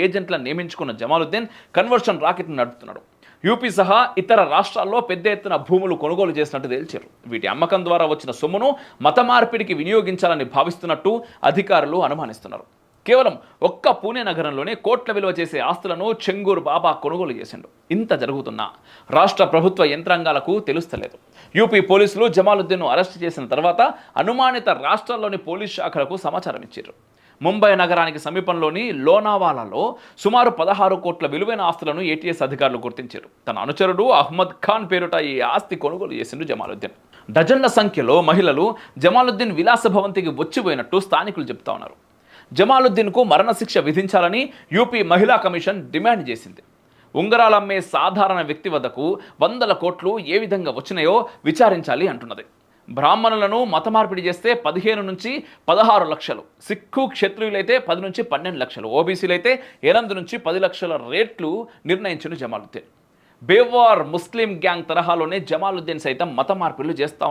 ఏజెంట్లను నియమించుకున్న జమాలుద్దీన్ కన్వర్షన్ రాకెట్ను నడుపుతున్నాడు. యూపీ సహా ఇతర రాష్ట్రాల్లో పెద్ద ఎత్తున భూములు కొనుగోలు చేసినట్టు తేల్చారు. వీటి అమ్మకం ద్వారా వచ్చిన సొమ్మును మత మార్పిడికి వినియోగించాలని భావిస్తున్నట్టు అధికారులు అనుమానిస్తున్నారు. కేవలం ఒక్క పూణే నగరంలోనే కోట్ల విలువ చేసే ఆస్తులను చెంగూరు బాబా కొనుగోలు చేసిండు. ఇంత జరుగుతున్నా రాష్ట్ర ప్రభుత్వ యంత్రాంగాలకు తెలుస్తలేదు. యూపీ పోలీసులు జమాలుద్దీన్ను అరెస్ట్ చేసిన తర్వాత అనుమానిత రాష్ట్రాల్లోని పోలీస్ శాఖలకు సమాచారం ఇచ్చారు ముంబై నగరానికి సమీపంలోని లోనావాలాలో సుమారు పదహారు కోట్ల విలువైన ఆస్తులను ఏటీఎస్ అధికారులు గుర్తించారు. తన అనుచరుడు అహ్మద్ ఖాన్ పేరుట ఈ ఆస్తి కొనుగోలు చేసిండు జమాలుద్దీన్. డజన్ల సంఖ్యలో మహిళలు జమాలుద్దీన్ విలాస భవంతికి వచ్చిపోయినట్టు స్థానికులు చెప్తా ఉన్నారు. జమాలుద్దీన్కు మరణశిక్ష విధించాలని యూపీ మహిళా కమిషన్ డిమాండ్ చేసింది. ఉంగరాలమ్మే సాధారణ వ్యక్తి వద్దకు వందల కోట్లు ఏ విధంగా వచ్చినాయో విచారించాలి అంటున్నది. బ్రాహ్మణులను మత మార్పిడి చేస్తే పదిహేను నుంచి పదహారు లక్షలు. సిక్కు క్షత్రియులైతే పది నుంచి పన్నెండు లక్షలు. ఓబీసీలు అయితే ఎనిమిది నుంచి పది లక్షల రేట్లు నిర్ణయించిన జమాలుద్దీన్. బేవార్ ముస్లిం గ్యాంగ్ తరహాలోనే జమాలుద్దీన్ సైతం మత మార్పిడులు చేస్తా